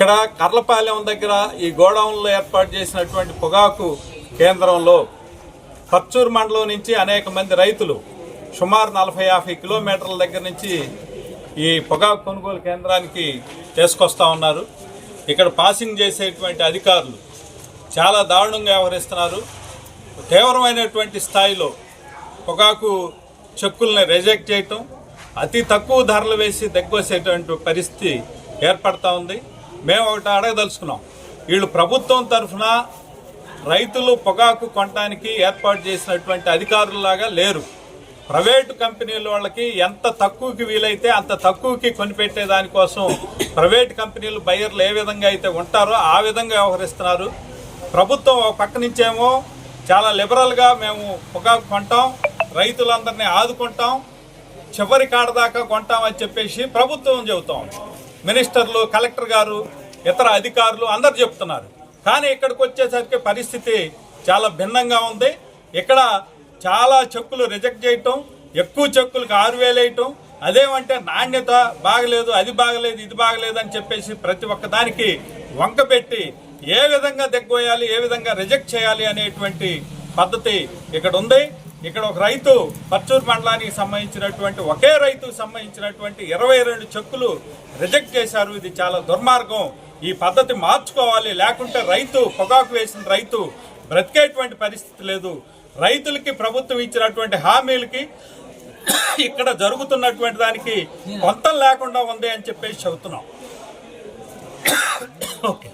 ఇక్కడ కర్లపాలెం దగ్గర ఈ గోడౌన్లో ఏర్పాటు చేసినటువంటి పొగాకు కేంద్రంలో పర్చూరు మండలం నుంచి అనేక మంది రైతులు సుమారు నలభై యాభై కిలోమీటర్ల దగ్గర నుంచి ఈ పొగాకు కొనుగోలు కేంద్రానికి తీసుకొస్తూ ఉన్నారు. ఇక్కడ పాసింగ్ చేసేటువంటి అధికారులు చాలా దారుణంగా వ్యవహరిస్తున్నారు. తీవ్రమైనటువంటి స్థాయిలో పొగాకు చెక్కుల్ని రిజెక్ట్ చేయటం అతి తక్కువ ధరలు వేసి దగ్గొసేటువంటి పరిస్థితి ఏర్పడతా ఉంది. మేము ఒకటి అడగదలుచుకున్నాం. వీళ్ళు ప్రభుత్వం తరఫున రైతులు పొగాకు కొనడానికి ఏర్పాటు చేసినటువంటి అధికారులలాగా లేరు. ప్రైవేటు కంపెనీల వాళ్ళకి ఎంత తక్కువకి వీలైతే అంత తక్కువకి కొనిపెట్టే దానికోసం ప్రైవేట్ కంపెనీలు బయర్లు ఏ విధంగా అయితే ఉంటారో ఆ విధంగా వ్యవహరిస్తున్నారు. ప్రభుత్వం ఒక పక్క నుంచేమో చాలా లిబరల్గా మేము పొగాకు కొంటాం రైతులందరినీ ఆదుకుంటాం చివరి కాడ దాకా కొంటామని చెప్పేసి ప్రభుత్వం చెబుతాం మినిస్టర్లు కలెక్టర్ గారు ఇతర అధికారులు అందరు చెప్తున్నారు. కానీ ఇక్కడికి వచ్చేసరికి పరిస్థితి చాలా భిన్నంగా ఉంది. ఇక్కడ చాలా చెక్కులు రిజెక్ట్ చేయటం ఎక్కువ చెక్కులకు ఆరు వేలు వేయటం అదేమంటే నాణ్యత బాగలేదు అది బాగలేదు ఇది బాగలేదు అని చెప్పేసి ప్రతి ఒక్క దానికి వంక పెట్టి ఏ విధంగా దగ్గోయాలి ఏ విధంగా రిజెక్ట్ చేయాలి అనేటువంటి పద్ధతి ఇక్కడ ఉంది ఇక్కడ ఒక రైతు పర్చూరు మండలానికి సంబంధించినటువంటి ఒకే రైతుకు సంబంధించినటువంటి ఇరవై రెండు చెక్కులు రిజెక్ట్ చేశారు. ఇది చాలా దుర్మార్గం. ఈ పద్ధతి మార్చుకోవాలి. లేకుంటే రైతు పొగాకు వేసిన రైతు బ్రతికేటువంటి పరిస్థితి లేదు. రైతులకి ప్రభుత్వం ఇచ్చినటువంటి హామీలకి ఇక్కడ జరుగుతున్నటువంటి దానికి కొంత లేకుండా ఉంది అని చెప్పేసి చెబుతున్నాం. ఓకే.